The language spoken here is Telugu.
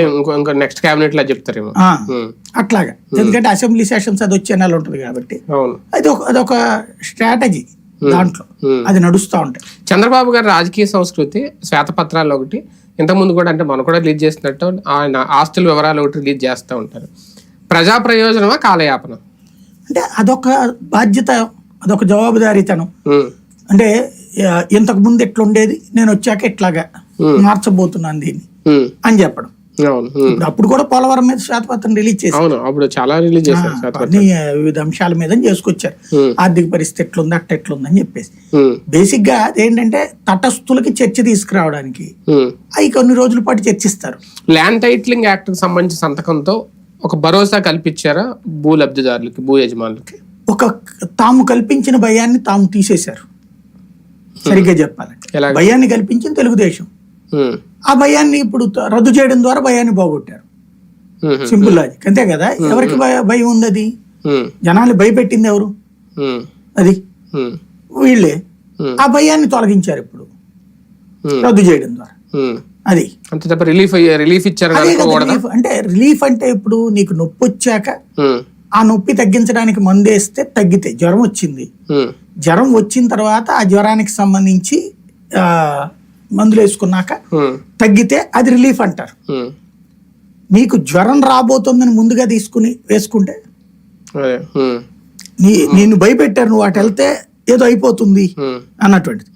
ఇంకో నెక్స్ట్ క్యాబినెట్లో చెప్తారేమో. అట్లాగా. ఎందుకంటే అసెంబ్లీ సెషన్స్ అది వచ్చే నెల ఉంటుంది కాబట్టి. అవును. అది ఒక అదొక స్ట్రాటజీ దాంట్లో. అది నడుస్తూ ఉంటాయి. చంద్రబాబు గారి రాజకీయ సంస్కృతి శ్వేతపత్రాలు ఒకటి ఇంతకుముందు కూడా అంటే మనం కూడా రిలీజ్ చేసినట్టు ఆయన ఆస్తుల వివరాలు ఒకటి రిలీజ్ చేస్తూ ఉంటారు. ప్రజా ప్రయోజనమా కాలయాపన? అంటే అదొక బాధ్యత అదొక జవాబుదారీతనం. అంటే ఇంతకు ముందు ఎట్లుండేది నేను వచ్చాక ఇట్లాగా మార్చబోతున్నాను దీన్ని అని చెప్పడం. అప్పుడు కూడా పోలవరం మీద శ్వేతపత్రం రిలీజ్ అవును అప్పుడు చాలా రిలీజ్ చేశారు వివిధ అంశాల మీద చేసుకొచ్చారు. ఆర్థిక పరిస్థితి ఎట్లుంది అట్ట ఎట్లుంది అని చెప్పేసి. బేసిక్గా అదేంటంటే తటస్థులకి చర్చ తీసుకురావడానికి. అవి కొన్ని రోజుల పాటు చర్చిస్తారు. ల్యాండ్ టైటిలింగ్ యాక్ట్కి సంబంధించిన సంతకంతో ఒక భరోసా కల్పించారా భూ లబ్ధిదారులకి భూ యజమానులకి? ఒక తాము కల్పించిన భయాన్ని తాము తీసేశారు. సరిగ్గా చెప్పాలంటే? భయాన్ని కల్పించిన తెలుగుదేశం. ఆ భయాన్ని ఇప్పుడు రద్దు చేయడం ద్వారా భయాన్ని పోగొట్టారు. సింపుల్ లాజిక్ అంతే కదా? ఎవరికి భయ- ఉంది అది జనాలు భయపెట్టింది ఎవరు? అది? వీళ్ళే. ఆ భయాన్ని తొలగించారు ఇప్పుడు. రద్దు చేయడం ద్వారా. అది. అంతే తప్ప రిలీఫ్ రిలీఫ్ ఇచ్చారు అంటే రిలీఫ్ అంటే ఇప్పుడు నీకు నొప్పి వచ్చాక ఆ నొప్పి తగ్గించడానికి మందు వేస్తే తగ్గితే జ్వరం వచ్చింది. జ్వరం వచ్చిన తర్వాత ఆ జ్వరానికి సంబంధించి ఆ, మందులు వేసుకున్నాక తగ్గితే అది రిలీఫ్ అంటారు. నీకు జ్వరం రాబోతుందని ముందుగా తీసుకుని వేసుకుంటే? నీ నిన్ను భయపెట్టారు నువ్వు అటు వెళ్తే ఏదో అయిపోతుంది అన్నటువంటిది.